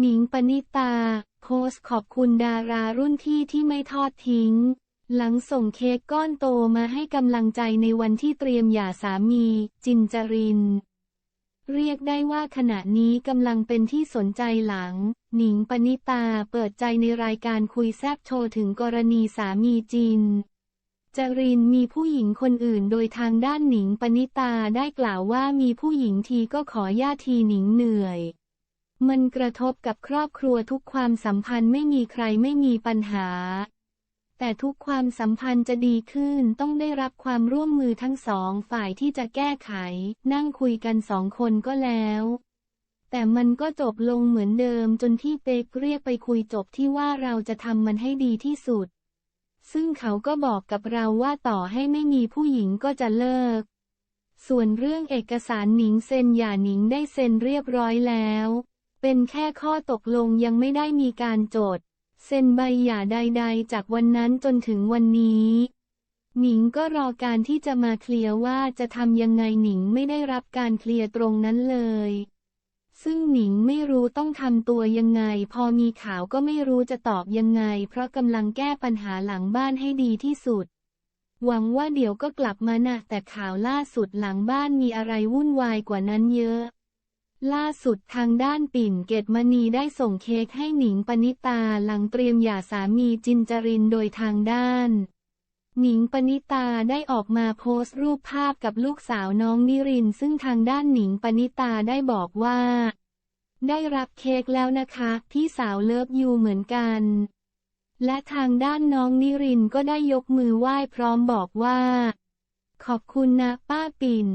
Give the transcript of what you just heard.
หนิงปณิตา โพสขอบคุณดารารุ่นพี่ที่ไม่ทอดทิ้ง หลังส่งเค้กก้อนโตมาให้กำลังใจในวันที่เตรียมหย่าสามี จินจริน เรียกได้ว่าขณะนี้กำลังเป็นที่สนใจหลัง หนิงปณิตาเปิดใจในรายการคุยแซบโชว์ถึงกรณีสามีจินจรินมีผู้หญิงคนอื่นโดยทางด้านหนิงปณิตาได้กล่าวว่ามีผู้หญิงทีก็ขอย่าทีหนิงเหนื่อย มันกระทบกับครอบครัวทุกความสัมพันธ์ไม่มีใครไม่มีปัญหา แต่ทุกความสัมพันธ์จะดีขึ้นต้องได้รับความร่วมมือทั้งสองฝ่ายที่จะแก้ไข นั่งคุยกันสองคนก็แล้ว แต่มันก็จบลงเหมือนเดิมจนที่เป๊กเรียกไปคุยจบที่ว่าเราจะทำมันให้ดีที่สุด ซึ่งเขาก็บอกกับเราว่าต่อให้ไม่มีผู้หญิงก็จะเลิก ส่วนเรื่องเอกสารหนิงเซ็นหย่าหนิงได้เซ็นเรียบร้อยแล้ว เป็นแค่ข้อตกลงยังไม่ได้มีการจดเซ็นใบหย่าใด ๆ จากวันนั้นจนถึงวันนี้ หนิงก็รอการที่จะมาเคลียร์ว่าจะทำยังไงหนิงไม่ได้รับการเคลียร์ตรงนั้นเลย ซึ่งหนิงไม่รู้ต้องทำตัวยังไง พอมีข่าวก็ไม่รู้จะตอบยังไง เพราะกำลังแก้ปัญหาหลังบ้านให้ดีที่สุด หวังว่าเดี๋ยวก็กลับมานะแต่ข่าวล่าสุดหลังบ้านมีอะไรวุ่นวายกว่านั้นเยอะ ล่าสุดทางด้านปิ่นเกตมณีได้ส่งเค้กให้หนิงปณิตาหลังเตรียมหย่าสามีจินจรินโดยทางด้าน หนิงปณิตาได้ออกมาโพสต์รูปภาพกับลูกสาวน้องนิริน ซึ่งทางด้านหนิงปณิตาได้บอกว่า ได้รับเค้กแล้วนะคะพี่สาวเลิฟยูเหมือนกัน และทางด้านน้องนิรินก็ได้ยกมือไหว้พร้อมบอกว่า ขอบคุณนะป้าปิ่น